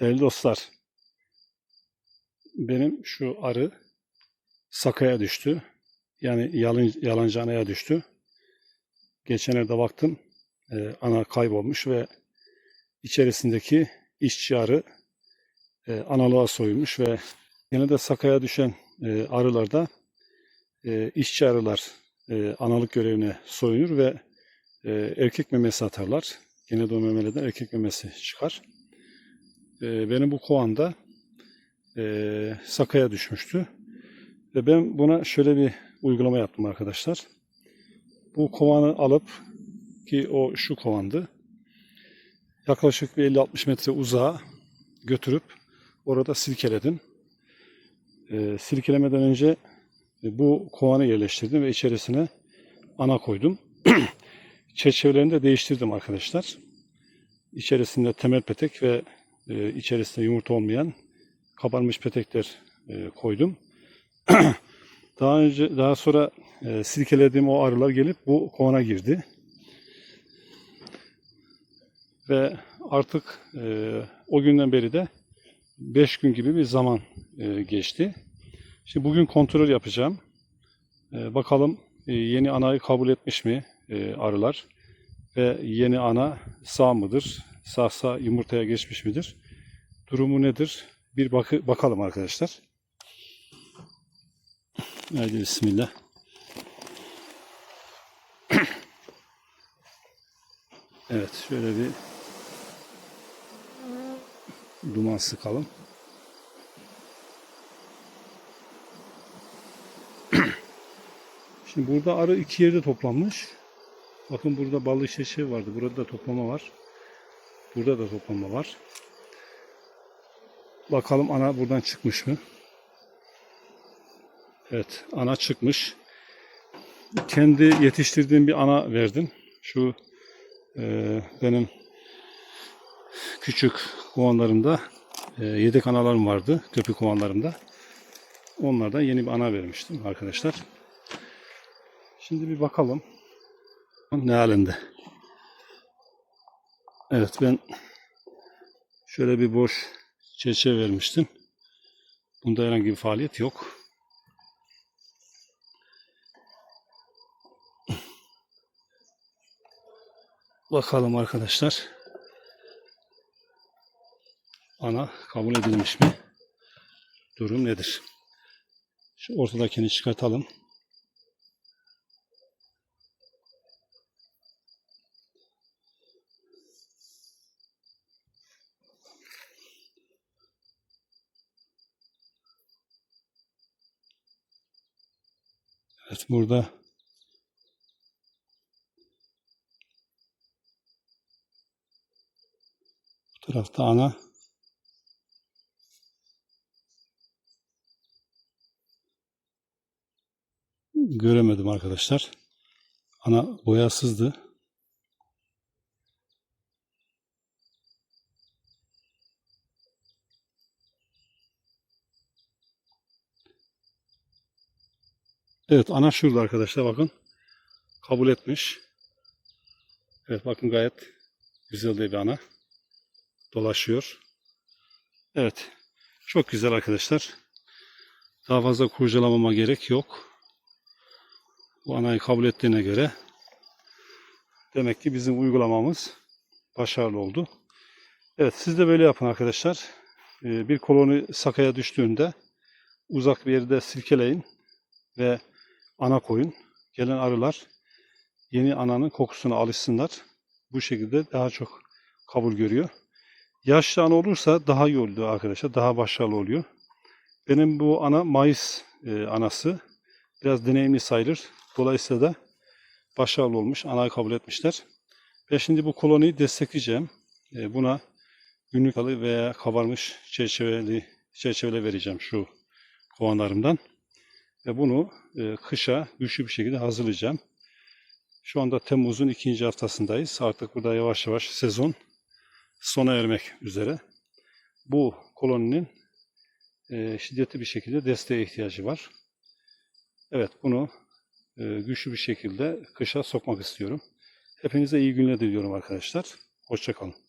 Değerli dostlar, benim şu arı sakaya düştü. Yani yalın, yalancı anaya düştü. Geçenlerde baktım, e, ana kaybolmuş ve içerisindeki işçi arı e, analığa soyulmuş ve yine de sakaya düşen e, arılarda e, işçi arılar e, analık görevine soyunur ve e, erkek memesi atarlar. Yine de o memeleden erkek memesi çıkar. E, benim bu kovanda e, sakaya düşmüştü. Ve ben buna şöyle bir uygulama yaptım arkadaşlar. Bu kovanı alıp ki o şu kovandı. Yaklaşık bir 50-60 metre uzağa götürüp orada silkeledim. E, silkelemeden önce e, bu kovanı yerleştirdim ve içerisine ana koydum. Çerçevelerini de değiştirdim arkadaşlar. İçerisinde temel petek ve e, içerisinde yumurta olmayan kabarmış petekler e, koydum. daha önce daha sonra e, silkelediğim o arılar gelip bu kovana girdi. Ve artık e, o günden beri de 5 gün gibi bir zaman e, geçti. Şimdi bugün kontrol yapacağım. E, bakalım e, yeni anayı kabul etmiş mi e, arılar? Ve yeni ana sağ mıdır? Sağsa yumurtaya geçmiş midir? Durumu nedir? Bir bakı, bakalım arkadaşlar. Haydi bismillah. Evet şöyle bir duman sıkalım. Şimdi burada arı iki yerde toplanmış. Bakın burada ballı şeşe vardı. Burada da toplama var. Burada da toplama var. Bakalım ana buradan çıkmış mı? Evet, ana çıkmış. Kendi yetiştirdiğim bir ana verdim. Şu e, benim küçük kovanlarımda e, yedek analarım vardı. Köpük kovanlarımda. Onlardan yeni bir ana vermiştim arkadaşlar. Şimdi bir bakalım. Ne halinde? Evet ben şöyle bir boş çerçeve vermiştim. Bunda herhangi bir faaliyet yok. Bakalım arkadaşlar. Ana kabul edilmiş mi? Durum nedir? Şu ortadakini çıkartalım. Evet burada bu tarafta ana göremedim arkadaşlar. Ana boyasızdı. Evet ana şurada arkadaşlar bakın. Kabul etmiş. Evet bakın gayet güzel de bir ana. Dolaşıyor. Evet. Çok güzel arkadaşlar. Daha fazla kurcalamama gerek yok. Bu anayı kabul ettiğine göre demek ki bizim uygulamamız başarılı oldu. Evet siz de böyle yapın arkadaşlar. Ee, Bir koloni sakaya düştüğünde uzak bir yerde silkeleyin ve ana koyun. Gelen arılar yeni ananın kokusuna alışsınlar. Bu şekilde daha çok kabul görüyor. Yaşlı ana olursa daha iyi oluyor arkadaşlar. Daha başarılı oluyor. Benim bu ana Mayıs e, anası. Biraz deneyimli sayılır. Dolayısıyla da başarılı olmuş. Anayı kabul etmişler. Ben şimdi bu koloniyi destekleyeceğim. E, buna günlük alı veya kabarmış çerçeveli çerçeveler vereceğim şu kovanlarımdan. Ve bunu e, kışa güçlü bir şekilde hazırlayacağım. Şu anda Temmuz'un ikinci haftasındayız. Artık burada yavaş yavaş sezon sona ermek üzere. Bu koloninin e, şiddetli bir şekilde desteğe ihtiyacı var. Evet bunu e, güçlü bir şekilde kışa sokmak istiyorum. Hepinize iyi günler diliyorum arkadaşlar. Hoşçakalın.